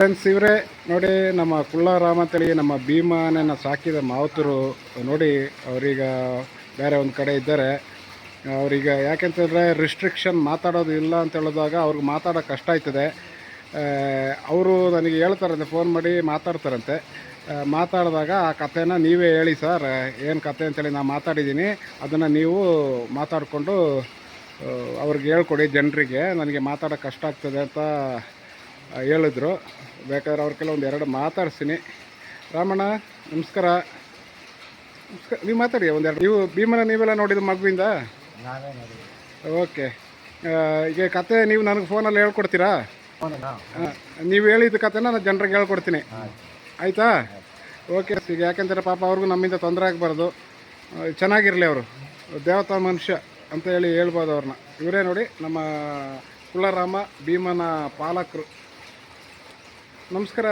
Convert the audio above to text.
Friends ಇವರೇ ನೋಡಿ ನಮ್ಮ ಕುಳ್ಳಾರಾಮ ಅಂತೇಳಿ ನಮ್ಮ ಭೀಮನನ್ನು ಸಾಕಿದ ಮಾವತರು ನೋಡಿ ಅವರೀಗ ಬೇರೆ ಒಂದು ಕಡೆ ಇದ್ದಾರೆ. ಅವ್ರೀಗ ಯಾಕೆಂತಂದರೆ ರಿಸ್ಟ್ರಿಕ್ಷನ್ ಮಾತಾಡೋದು ಇಲ್ಲ ಅಂತ ಹೇಳಿದಾಗ ಅವ್ರಿಗೆ ಮಾತಾಡೋ ಕಷ್ಟ ಆಯ್ತದೆ. ಅವರು ನನಗೆ ಹೇಳ್ತಾರಂತೆ ಫೋನ್ ಮಾಡಿ ಮಾತಾಡ್ತಾರಂತೆ. ಮಾತಾಡಿದಾಗ ಆ ಕಥೆನ ನೀವೇ ಹೇಳಿ ಸರ್, ಏನು ಕತೆ ಅಂತೇಳಿ ನಾನು ಮಾತಾಡಿದ್ದೀನಿ. ಅದನ್ನು ನೀವು ಮಾತಾಡಿಕೊಂಡು ಅವ್ರಿಗೆ ಹೇಳ್ಕೊಡಿ ಜನರಿಗೆ, ನನಗೆ ಮಾತಾಡೋಕೆ ಕಷ್ಟ ಆಗ್ತದೆ ಅಂತ ಹೇಳಿದ್ರು. ಬೇಕಾದ್ರೆ ಅವ್ರ ಕೆಲವೊಂದು ಎರಡು ಮಾತಾಡ್ತೀನಿ ರಾಮಣ್ಣ ನಮಸ್ಕಾರ. ನಮಸ್ಕಾರ. ನೀವು ಮಾತಾಡಿ ಒಂದೆರಡು ನೀವು ಭೀಮನ ನೀವೆಲ್ಲ ನೋಡಿದ ಮಗುವಿಂದ? ಓಕೆ. ಈಗ ಕತೆ ನೀವು ನನಗೆ ಫೋನಲ್ಲಿ ಹೇಳ್ಕೊಡ್ತೀರಾ? ನೀವು ಹೇಳಿದ ಕತೆನ ನಾನು ಜನರಿಗೆ ಹೇಳ್ಕೊಡ್ತೀನಿ. ಆಯಿತಾ? ಓಕೆ ಈಗ ಯಾಕೆಂದರೆ ಪಾಪ ಅವ್ರಿಗೂ ನಮ್ಮಿಂದ ತೊಂದರೆ ಆಗಬಾರ್ದು. ಚೆನ್ನಾಗಿರಲಿ ಅವರು. ದೇವತಾ ಮನುಷ್ಯ ಅಂತ ಹೇಳಿ ಹೇಳ್ಬೋದು ಅವ್ರನ್ನ ಇವರೇ ನೋಡಿ ನಮ್ಮ ಕುಳ್ಳರಾಮ ಭೀಮನ ಪಾಲಕರು. ನಮಸ್ಕಾರ.